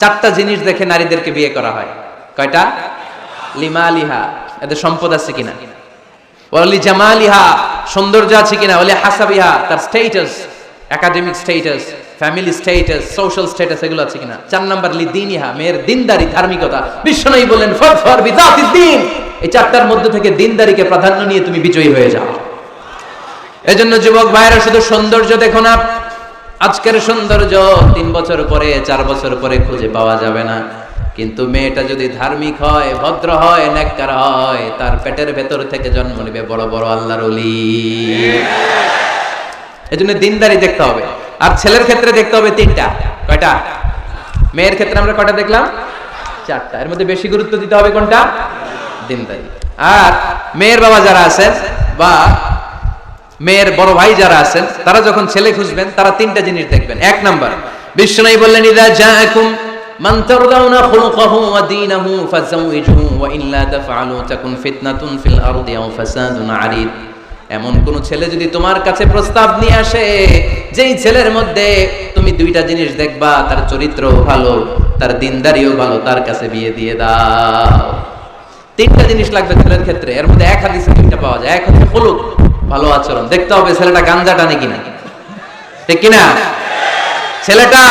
চারটা জিনিস দেখে নারীদেরকে বিয়ে করা হয়। কয়টা? লিমা লিহা এদের সম্পদ আছে কিনা? ওলি জামালিহা, সৌন্দর্য আছে কিনা? ওলি হাসাবিহা, তার status academic status family status social status এগুলো আছে কিনা? চার নাম্বার, লি দিনিহা, মেয়ের দিনদারি, ধার্মিকতা। বিশ্বনবী বলেন ফর ফর বিদাতি দিন। এই চারটার মধ্যে থেকে দিনদারিকে প্রাধান্য নিয়ে তুমি বিজয়ী হয়ে যাও। এজন্য যুবক ভাইরা শুধু সৌন্দর্য দেখো না আজকের সৌন্দর্য তিন বছর পরে, চার বছর পরে খুঁজে পাওয়া যাবে না। কিন্তু মেয়েটা যদি ধার্মিক হয়, ভদ্র হয় নেককার হয়, তার পেটের ভেতর থেকে জন্ম নেবে বড় বড় আল্লাহর অলি এজন্য দিনদারি দেখতে হবে। আর ছেলের ক্ষেত্রে দেখতে হবে তিনটা। কয়টা? মেয়ের ক্ষেত্রে আমরা কয়টা দেখলাম? চারটা। এর মধ্যে বেশি গুরুত্ব দিতে হবে কোনটা? দিনদারি। আর মেয়ের বাবা যারা আছেন বা মেয়ের বড় ভাই যারা আছেন, তারা যখন ছেলে খুঁজবেন, তারা তিনটা জিনিস দেখবেন। এক নাম্বার বিষ্ণুনাই বললেন, ইদা মান এমন কোন ছেলে যদি তোমার কাছে প্রস্তাব নিয়ে আসে, যেই ছেলের মধ্যে তুমি দুইটা জিনিস দেখবা, তার চরিত্র ভালো, তার দিনদারিও ভালো, তার কাছে বিয়ে দিয়ে দাও। তিনটা জিনিস লাগবে ছেলের ক্ষেত্রে। এর মধ্যে এক হাদিসে তিনটা পাওয়া যায়। এক হচ্ছে হলুক ভালো আচরণ। দেখতে হবে ছেলেটা গাঞ্জা টানে কিনা। ঠিক কিনা? ছেলেটা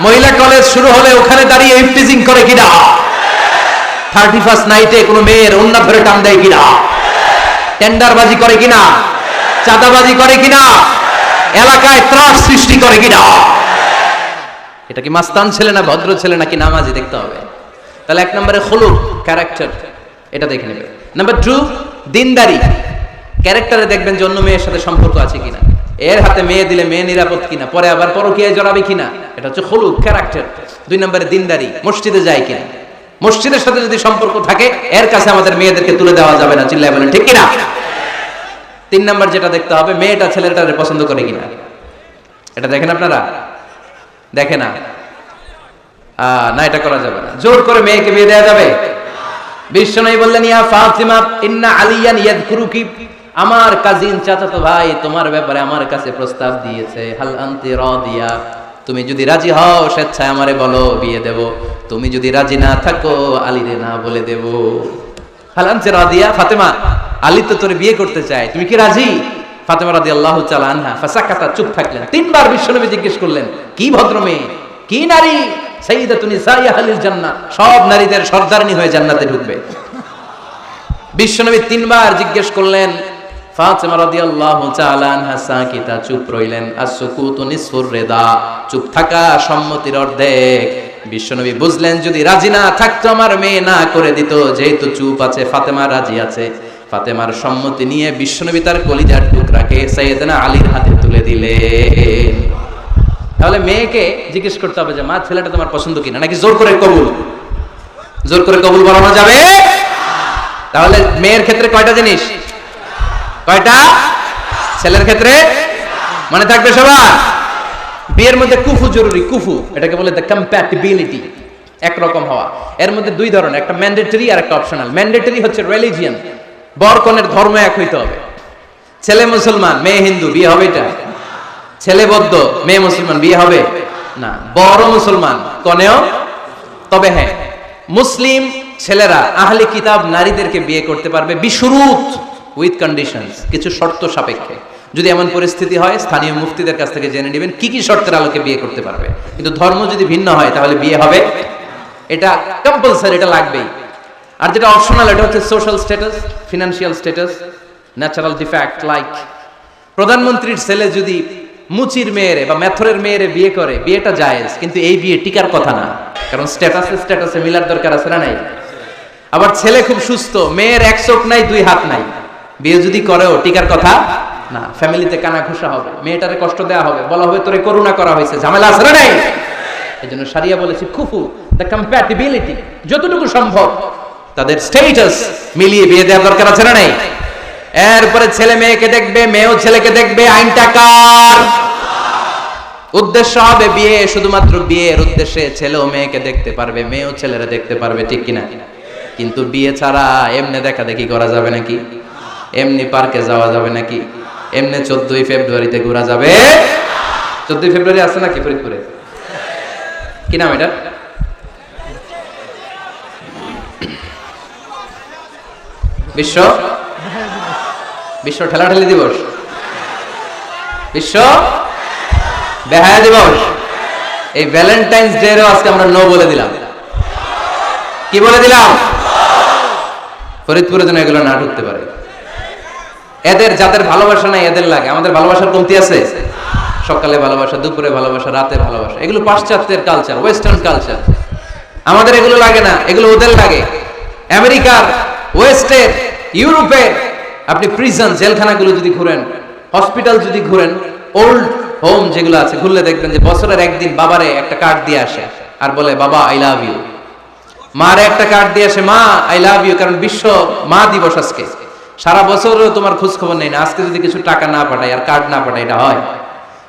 মহিলা কলেজ শুরু হলে ওখানে দাঁড়িয়ে ইফটিজিং করে কিনা? থার্টি ফার্স্ট নাইটে কোনো মেয়ের অন্য ধরে টান দেয় কিনা? টেন্ডারবাজি করে কিনা? চাঁদাবাজি করে কিনা? এলাকায় ত্রাস সৃষ্টি করে কিনা? এটা কি মাস্তান ছেলে না ভদ্র ছেলে নাকি নামাজি? দেখতে হবে। তাহলে এক নম্বরে হলুক ক্যারেক্টার এটা দেখে নেবে। নাম্বার টু দিনদারি। ক্যারেক্টারে দেখবেন যে অন্য মেয়ের সাথে সম্পর্ক আছে কিনা। এর হাতে মেয়ে দিলে মেয়ে নিরাপদ কিনা, পরে আবার পরকীয়ায় জড়াবে কিনা, এটা হচ্ছে হলুক ক্যারেক্টার দুই নম্বরে দিনদারি, মসজিদে যায় কিনা। মসজিদের সাথে যদি সম্পর্ক থাকে, এর কাছে আমাদের মেয়েদেরকে তুলে দেওয়া যাবে না, চিল্লায় বলেন, ঠিক কিনা? তিন নাম্বার যেটা দেখতে হবে, মেয়েটা ছেলেটারে পছন্দ করে কিনা। এটা দেখেন আপনারা? দেখে না? না, এটা করা যাবে না। জোর করে মেয়েকে বিয়ে দেওয়া যাবে। বিশ্ব বিশ্বনবী বললেন, ইয়া ফাতিমা, ইন্না আলিয়ান ইয়াদকুরুকি। আমার কাজিন চাচাতো ভাই তোমার ব্যাপারে আমার কাছে প্রস্তাব দিয়েছে। হাল আনতি রাদিয়া। তুমি যদি রাজি হও, স্বেচ্ছায় আমারে বলো, বিয়ে দেব। তুমি যদি রাজি না থাকো, আলীরে না বলে দেব। হাল আনতি রাদিয়া, ফাতেমা, আলী তো তোর বিয়ে করতে চায়। তুমি কি রাজি? ফাতেমা রাদিয়াল্লাহু তাআলা আনহা, ফাসাকাতা, চুপ থাকলেন। তিনবার বিশ্বনবী জিজ্ঞেস করলেন, কি ভদ্র মেয়ে কি নারী? সাইয়্যিদাতুন নিসাই আহলিল জান্নাহ। সব নারীদের সর্দারনি হয়ে জান্নাতে ঢুকবে। বিশ্বনবী তিনবার জিজ্ঞেস করলেন ফাতেমা রাদিয়াল্লাহু তাআলা আনহা সাকিতা, চুপ রইলেন। as-sukutu nisfur Rida. চুপ থাকা সম্মতির অর্ধেক। বিশ্বনবী বুঝলেন, যদি রাজি না থাকতো, আমার মেয়ে না করে দিত। যেহেতু চুপ আছে, ফাতেমা রাজি আছে। ফাতেমার সম্মতি নিয়ে বিশ্বনবী তার কলিজার টুকরাকে সাইয়েদনা আলীর হাতে তুলে দিলেন। তাহলে মেয়েকে জিজ্ঞেস করতে হবে যে, মা, ছেলেটা তোমার পছন্দ কিনা? নাকি জোর করে কবুল? জোর করে কবুল বানানো যাবে? তাহলে মেয়ের ক্ষেত্রে কয়টা জিনিস? কয়টা? ছেলের ক্ষেত্রে? মনে থাকবে সবার? বিয়ের মধ্যে কুফু জরুরি, কুফু। এটাকে বলে দ্য কম্প্যাটিবিলিটি একরকম হওয়া। এর মধ্যে দুই ধরনের, একটা ম্যান্ডেটরি আর একটা অপশনাল ম্যান্ডেটরি হচ্ছে রিলিজিয়ান বর কনের ধর্ম এক হইতে হবে। ছেলে মুসলমান, মেয়ে হিন্দু, বিয়ে হবে এটা? ছেলে বদ্ধ, মেয়ে মুসলমান, বিয়ে হবে? না। বড় মুসলমান, কনেও? তবে হ্যাঁ মুসলিম ছেলেরা আহলে কিতাব নারীদেরকে বিয়ে করতে পারবে বিশুরুত উইথ কন্ডিশনস কিছু শর্ত সাপেক্ষে। যদি এমন পরিস্থিতি হয়, স্থানীয় মুফতিদের কাছ থেকে জেনে নেবেন কি কি শর্তের আলোকে বিয়ে করতে পারবে। কিন্তু ধর্ম যদি ভিন্ন হয়, তাহলে বিয়ে হবে? এটা কম্পালসারি এটা লাগবেই। আর যেটা অপশনাল এটা হচ্ছে social status financial status natural defect like প্রধানমন্ত্রীর ছেলে যদি মুচির মেয়েরে বা মেথরের মেয়েরে বিয়ে করে, বিয়েটা জায়েজ, কিন্তু এই বিয়ে টিকার কথা না। কারণ স্ট্যাটাসে স্ট্যাটাসে মিলার দরকার আছে না নাই? আবার ছেলে খুব সুস্থ, মেয়ের এক চোখ নাই, দুই হাত নাই। বিয়ে যদি করেও, টিকার কথা? না, ফ্যামিলিতে কানা ঘুষা হবে, মেয়েটারে কষ্ট দেওয়া হবে, বলা হবে, তোরে করুণা করা হয়েছে। ঝামেলা আছে না নাই? এই জন্য সারিয়া বলেছে কুফু দ্য কম্প্যাটিবিলিটি যতটুকু সম্ভব, তাদের স্টেটাস মিলিয়ে বিয়ে দেওয়ার দরকার আছে না নাই? এরপরে ছেলে মেয়েকে দেখবে, মেয়েও ছেলেকে দেখবে, আইনটা কার? উদ্দেশ্য হবে বিয়ে, শুধুমাত্র বিয়ের উদ্দেশ্যে ছেলেও মেয়েকে দেখতে পারবে, মেয়েও ছেলেরা দেখতে পারবে, ঠিক কিনা? কিন্তু বিয়ে ছাড়া এমনি দেখা দেখি করা যাবে নাকি? এমনি পার্কে যাওয়া যাবে নাকি? এমনি চোদ্দই ফেব্রুয়ারিতে ঘোরা যাবে। চোদ্দই ফেব্রুয়ারি আছে নাকি ফরিদপুরে? কি নাম এটা? বিশ্ব? বিশ্ব ঠেলাঠেলি দিবস। বিশ্ব? বেহায়া দিবস। এই ভ্যালেন্টাইন্স ডে এরও আজকে আমরা নো বলে দিলাম। কি বলে দিলাম? ফরিদপুরে যেন এগুলো না ঢুকতে পারে। এদের যাদের ভালোবাসা নাই, এদের লাগে। আমাদের ভালোবাসার কমতি আছে? সকালে ভালোবাসা, দুপুরে ভালোবাসা, রাতে ভালোবাসা। এগুলো পাশ্চাত্যের কালচার ওয়েস্টার্ন কালচার আমাদের এগুলো লাগে না, এগুলো ওদের লাগে। আমেরিকার, ওয়েস্টের, ইউরোপের, আপনি প্রিজন জেলখানাগুলো যদি ঘুরেন হসপিটাল যদি ঘুরেন ওল্ড হোম যেগুলো আছে, ঘুরলে দেখবেন যে বছরের একদিন বাবারে একটা কার্ড দিয়ে আসে আর বলে, বাবা আই লাভ ইউ মারে একটা কার্ড দিয়ে আসে, মা আই লাভ ইউ কারণ বিশ্ব মা দিবস আজকে। সারা বছরও তোমার খোঁজ খবর নেই না। আজকে যদি কিছু টাকা না পাঠায় আর কার্ড না পাঠায়, এটা হয়।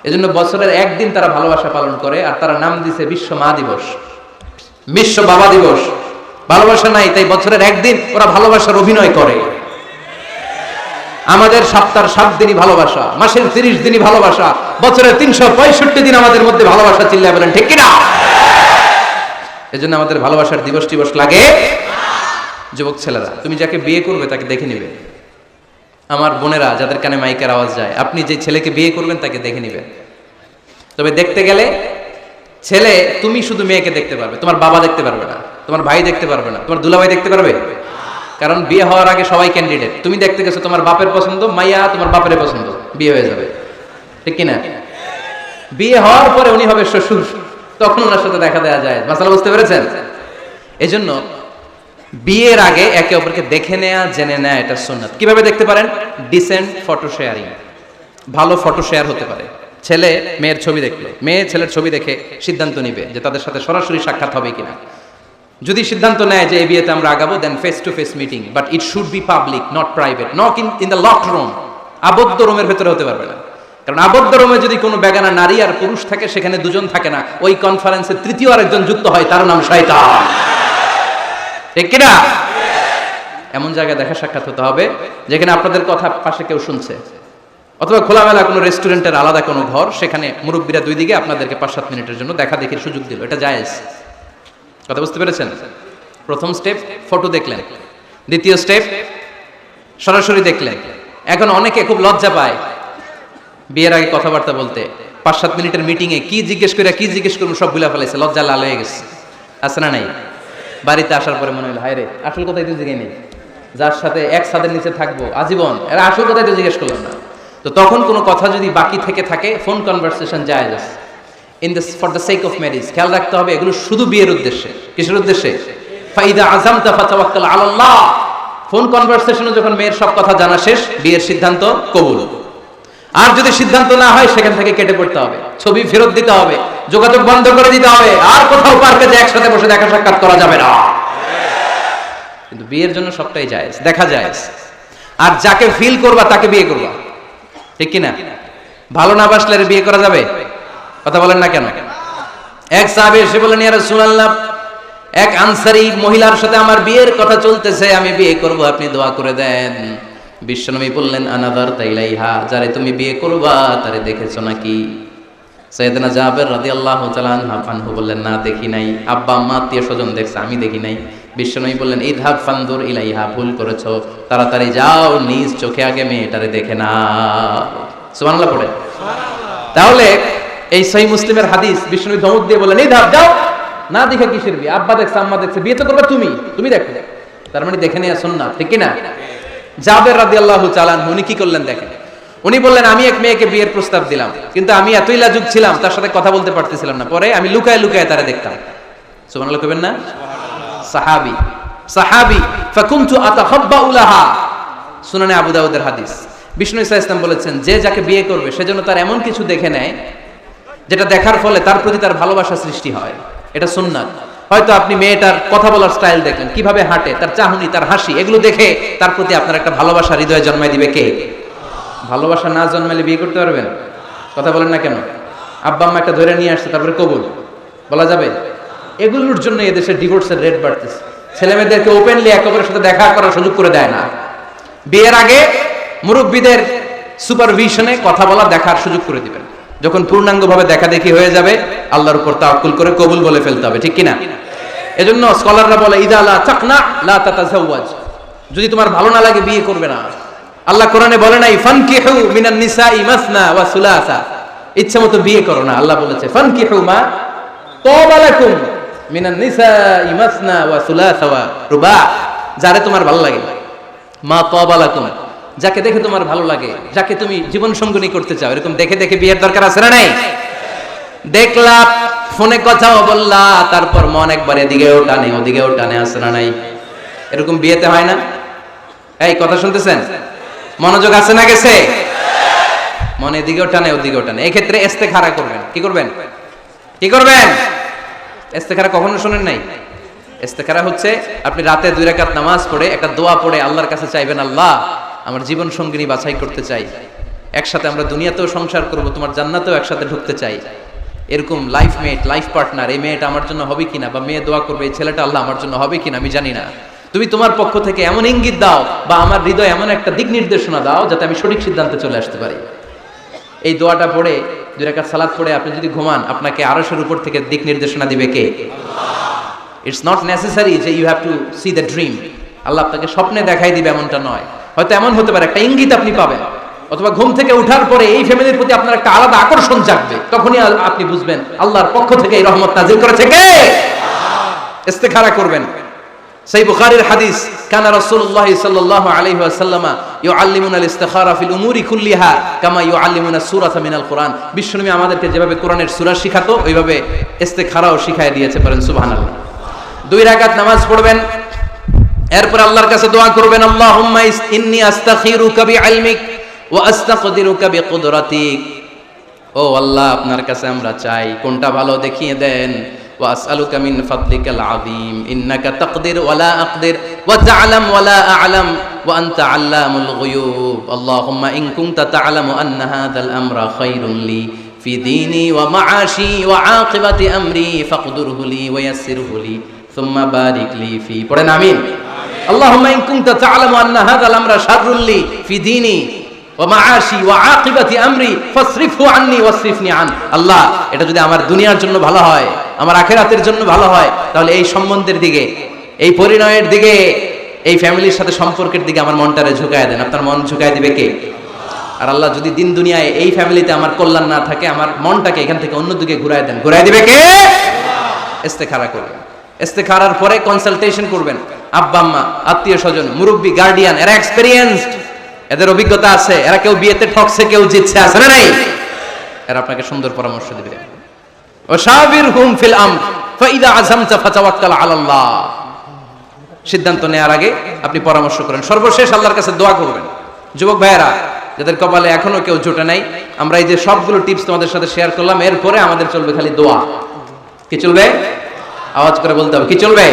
এজন্য বছরের একদিন তারা ভালোবাসা পালন করে আর তারা নাম দিছে বিশ্ব মা দিবস। বিশ্ব বাবা দিবস। ভালোবাসা নাই, তাই বছরের একদিন ওরা ভালোবাসার অভিনয় করে। আমাদের সপ্তাহ সাত দিনই ভালোবাসা, মাসের তিরিশ দিনই ভালোবাসা, বছরের তিনশো পঁয়ষট্টি দিন আমাদের মধ্যে ভালোবাসা চিল্লা বলেন, ঠিক কিনা? এজন্য আমাদের ভালোবাসার দিবস টিবস লাগে। যুবক ছেলেরা, তুমি যাকে বিয়ে করবে তাকে দেখে নিবে। আমার বোনেরা, যাদের কানে মাইকের আওয়াজ যায়, আপনি যে ছেলেকে বিয়ে করবেন তাকে দেখে নিবেন। তবে দেখতে গেলে ছেলে তুমি শুধু মেয়েকে দেখতে পারবে, তোমার বাবা দেখতে পারবে না, তোমার ভাই দেখতে পারবে না, তোমার দুলাভাই দেখতে পারবে? কারণ বিয়ে হওয়ার আগে সবাই ক্যান্ডিডেট তুমি দেখতে গেছো তোমার বাপের পছন্দ, মাইয়া তোমার বাপের পছন্দ, বিয়ে হয়ে যাবে। ঠিক কিনা? বিয়ে হওয়ার পরে উনি হবে শ্বশুর, তখন ওনার সাথে দেখা দেওয়া যায়। মাসালা বুঝতে পেরেছেন? এজন্য বিয়ের আগে একে অপরকে দেখে নেয়া, জেনে নেয়া, এটা সুন্নাত। কীভাবে দেখতে পারেন? ডিসেন্ট ফটো শেয়ারিং ভালো ফটো শেয়ার হতে পারে। ছেলে, মেয়ের ছবি দেখল। মেয়ে ছেলের ছবি দেখে সিদ্ধান্ত নিবে যে তাদের সাথে সরাসরি সাক্ষাৎ হবে কিনা। যদি সিদ্ধান্ত নেয় যে এই বিয়েতে আমরা আগাবো then face to face meeting but it should be public not private not in in the locked room আবদ্ধ রুমের ভেতরে হতে পারবে না। কারণ আবদ্ধ রুমে যদি কোনো বেগানা নারী আর পুরুষ থাকে, সেখানে দুজন থাকে না। ওই কনফারেন্সে তৃতীয় আরেকজন যুক্ত হয়, তার নাম শয়তান। ঠিক কিনা? এমন জায়গায় দেখা সাক্ষাৎ হতে হবে যেখানে আপনাদের কথা পাশে কেউ শুনছে। অথবা খোলামেলা কোনো রেস্টুরেন্টের আলাদা কোনো ঘর, সেখানে মুরব্বীরা দুই দিকে আপনাদেরকে পাঁচ সাত মিনিটের জন্য দেখা দেখির সুযোগ দিল। এটা জায়েজ। কথা বুঝতে পেরেছেন? প্রথম স্টেপ, ফটো দেখলেন। দ্বিতীয় স্টেপ, সরাসরি দেখলেন। এখন অনেকে খুব লজ্জা পায় বিয়ের আগে কথাবার্তা বলতে। পাঁচ সাত মিনিটের মিটিংয়ে কি জিজ্ঞেস করে কি জিজ্ঞেস করব সবগুলা ফেলাইছে, লজ্জা লাল হয়ে গেছে। আছে না নাই? বাড়িতে আসার পরে মনে হলো হায় আসল কথাই তো জিগে নেই। যার সাথে এক ছাদের নিচে থাকব, আজীবন। এরা আসল কথাই তো জিজ্ঞেস করলাম না। তো তখন কোনো কথা যদি বাকি থেকে থাকে ফোন কনভারসেশন যায় in this for the sake of marriage খেয়াল রাখতে হবে, এগুলো শুধু বিয়ের উদ্দেশ্যে। কিসের উদ্দেশ্যে? ফাইদা আজম তাফাতাওয়াক্কাল আলাল্লাহ। ফোন কনভারসেশনে যখন মেয়ের সব কথা জানা শেষ, বিয়ের সিদ্ধান্ত কবুল। আর যদি সিদ্ধান্ত না হয়, সেখান থেকে কেটে পড়তে হবে। ছবি ফেরত দিতে হবে। যোগাযোগ বন্ধ করে দিতে হবে। আর কোথাও পার্কে যে একসাথে বসে দেখা সাক্ষাৎ করা যাবে না। কিন্তু বিয়ের জন্য সবটাই যায় দেখা যায় আর যাকে ফিল করবা, তাকে বিয়ে করবা। ঠিক কিনা? ভালো না বাসলে বিয়ে করা যাবে? কথা বলেন না কেন? এক সাহাবী এসে বলেন ইয়া রাসূলুল্লাহ, এক আনসারি মহিলার সাথে আমার বিয়ের কথা চলতেছে, আমি বিয়ে করব, আপনি দোয়া করে দেন। বিশ্বনবী বললেন আনাদার তাইলাইহা যারে তুমি বিয়ে করবা, তারে দেখেছ নাকি? সৈয়দনা জাবের রাদিয়াল্লাহু তাআলা আনহু বললেন না দেখি নাই। আব্বা আম্মা আত্মীয় স্বজন দেখছে আমি দেখি নাই। বিশ্বনবী বললেন ইদহাব ফানদুর ইলাইহা ভুল করেছ। তাড়াতাড়ি যাও নিজ চোখে আগে মেয়েটারে দেখে না সুবহানাল্লাহ পড়ে। তাহলে এই সহি মুসলিমের হাদিস বিষ্ণু ধমক দিয়ে বললেন এই ধাপ যাও। না দেখে কিসের বিয়ে? আব্বা দেখছে আম্মা দেখছে বিয়ে তো করবে তুমি। তুমি দেখো। তার মানে দেখে নিয়ে শুন না ঠিক। না জাবের রাদি আল্লাহ চালান উনি কি করলেন দেখেন? উনি বললেন, আমি এক মেয়েকে বিয়ের প্রস্তাব দিলাম, কিন্তু আমি এতই লাজুক ছিলাম, তার সাথে কথা বলতে পারতেছিলাম না। পরে আমি লুকায় লুকায় তারা দেখতাম। সুবহানাল্লাহ কইবেন না? সাহাবি। সাহাবি ফাকুনতু আতাহাব্বা উলাহা সুনানে আবু দাউদের হাদিস। বিষ্ণু ইসা ইসলাম বলেছেন, যে যাকে বিয়ে করবে সেজন্য তার এমন কিছু দেখে নেয়, যেটা দেখার ফলে তার প্রতি তার ভালোবাসা সৃষ্টি হয়। এটা সুন্নাত। হয়তো আপনি মেয়েটার কথা বলার স্টাইল দেখলেন, কীভাবে হাঁটে, তার চাহনি, তার হাসি, এগুলো দেখে তার প্রতি আপনার একটা ভালোবাসা, হৃদয়ে জন্মায় দিবে কে? ভালোবাসা না জন্মালে বিয়ে করতে পারবেন? কথা বলেন না কেন? আব্বা, আম্মা একটা ধরে নিয়ে আসছে, তারপরে কবুল। বলা যাবে? এগুলোর জন্য এদেশে ডিভোর্সের রেট বাড়তেছে। ছেলে মেয়েদেরকে ওপেনলি একেবারের সাথে দেখা করার সুযোগ করে দেয় না। বিয়ের আগে মুরব্বীদের সুপারভিশনে কথা বলা, দেখার সুযোগ করে দিবেন। যখন পূর্ণাঙ্গভাবে দেখা দেখি হয়ে যাবে, আল্লাহর উপর তাওয়াক্কুল করে কবুল বলে ফেলতে হবে, ঠিক কিনা? এজন্য স্কলাররা বলে, ইদা লা চাকনা লা তাতাজাওয়াজ। যদি তোমার ভালো না লাগে, বিয়ে করবে না। আল্লাহ কোরআনে বলে নাই, ফানকিহু মিনান নিসাই মাসনা ওয়া সুলাসা। ইচ্ছা মতো বিয়ে করো না, আল্লাহ বলেছে, ফানকিহু মা তাওবা লাকুম মিনান নিসাই মাসনা ওয়া সুলাসা ওয়া রুবা। যারে তোমার ভালো লাগে। মা তাওবা লাকুম যাকে দেখে তোমার ভালো লাগে, যাকে তুমি জীবন সঙ্গনী করতে চাও, এরকম দেখে দেখে বিয়ের দরকার আছে না নাই? দেখলা, ফোনে কথাও বললা, তারপর মন একবার এদিকে এদিকেও টানে ওদিকেও টানে আসে না নাই? এরকম বিয়েতে হয় না? এই, কথা শুনতেছেন? মনোযোগ আছে না গেছে? মনে এদিকেও টানে, ওদিকেও টানে। এক্ষেত্রে এস্তেখারা করবেন। কি করবেন? কি করবেন? এস্তেখারা কখনো শোনেন নাই? ইস্তেখারা হচ্ছে আপনি রাতে দুই রাকাত নামাজ পড়ে একটা দোয়া পড়ে আল্লাহর কাছে চাইবেন, আল্লাহ, আমার জীবন সঙ্গিনী বাছাই করতে চাই। একসাথে আমরা দুনিয়াতেও সংসার করব, তোমার জান্নাতেও একসাথে ঢুকতে চাই। এরকম লাইফ মেট লাইফ পার্টনার এই মেয়েটা আমার জন্য হবে কিনা বা মেয়ে দোয়া করবে, এই ছেলেটা আল্লাহ আমার জন্য হবে কিনা আমি জানি না। তুমি তোমার পক্ষ থেকে এমন ইঙ্গিত দাও বা আমার হৃদয় এমন একটা দিক নির্দেশনা দাও যাতে আমি সঠিক সিদ্ধান্তে চলে আসতে পারি। এই দোয়াটা পড়ে, দুই রাকাত সালাত পড়ে আপনি যদি ঘুমান, আপনাকে আরশের উপর থেকে দিক নির্দেশনা দিবে কে? ইটস নট নেসেসারি যে you have to see the dream আল্লাহ আপনাকে স্বপ্নে দেখাই দিবে এমনটা নয়। হয়তো এমন হতে পারে, একটা ইঙ্গিত আপনি পাবেন। অথবা ঘুম থেকে উঠার পরে এই ফ্যামিলির প্রতি আপনার একটা আলাদা আকর্ষণ জাগবে। তখনই আপনি বুঝবেন, আল্লাহর পক্ষ থেকে এই রহমত নাজিল করেছে কে? ইস্তেখারা করবেন। সেই বুখারীর হাদিস, কান রাসূলুল্লাহ সাল্লাল্লাহু আলাইহি ওয়াসাল্লাম ইউআল্লিমুনা আল ইস্তিখারা ফিল উমুরি কুল্লিহা কামা ইউআল্লিমুনা সূরাতা মিনাল কোরআন। বিশ্বনবী আমাদেরকে যেভাবে কোরআনের সূরা শিখাতো, ওইভাবে ইস্তেখারাও শিখায় দিয়েছে পারেন সুবহানাল্লাহ। দুই রাকাত নামাজ পড়বেন, এরপর আল্লাহর কাছে দোয়া করবেন, আল্লাহুম্মা ইন্নী আস্তাখিরুকা বিইলমিক ওয়া আস্তাকদিরুকা বিকুদরাতিক। ও আল্লাহ, আপনার কাছে আমরা চাই, কোনটা ভালো দেখিয়ে দেন। واسالك من فضلك العظيم انك تقدر ولا اقدر وتعلم ولا اعلم وانت علام الغيوب اللهم ان كنت تعلم ان هذا الامر خير لي في ديني ومعاشي وعاقبه امري فاقدره لي ويسره لي ثم بارك لي في পড়েন আমিন اللهم ان كنت تعلم ان هذا الامر شر لي في ديني ওমাআশি ওয়া আকিবাতি আমরি ফাসরিফহু আন্নি ওয়াসরিফনি আন আল্লাহ এটা যদি আমার দুনিয়ার জন্য ভালো হয় আমার আখিরাতের জন্য ভালো হয়, তাহলে এই সম্বন্ধের দিকে, এই পরিণয়ের দিকে, এই ফ্যামিলির সাথে সম্পর্কের দিকে আমার মনটারে ঝুঁকায় দেন। আপনার মন ঝুঁকায় দিবে কে? আর আল্লাহ যদি দিন দুনিয়ায় এই ফ্যামিলিতে আমার কল্যাণ না থাকে, আমার মনটাকে এখান থেকে অন্য দিকে ঘুরায় দেন। ঘুরায় দিবে কে? ইস্তেখারা করবেন। ইস্তেখারার পরে কনসালটেশন করবেন। আব্বা, আম্মা, আত্মীয় স্বজন, মুরব্বী গার্ডিয়ান এরা এক্সপেরিয়েন্সড এদের অভিজ্ঞতা আছে। এরা কেউ বিয়েতে ঠকছে, কেউ জিতছে, আছে না নাই? এরা আপনাকে সুন্দর পরামর্শ দিবে। হুম সিদ্ধান্ত নেওয়ার আগে আপনি পরামর্শ করেন। সর্বশেষ আল্লাহর কাছে দোয়া করবেন। যুবক ভাইয়েরা, যাদের কপালে এখনও কেউ জোটে নাই, আমরা এই যে সবগুলো টিপস তোমাদের সাথে শেয়ার করলাম, এরপরে আমাদের চলবে খালি দোয়া। কি চলবে? আওয়াজ করে বলতে হবে। কি চলবে?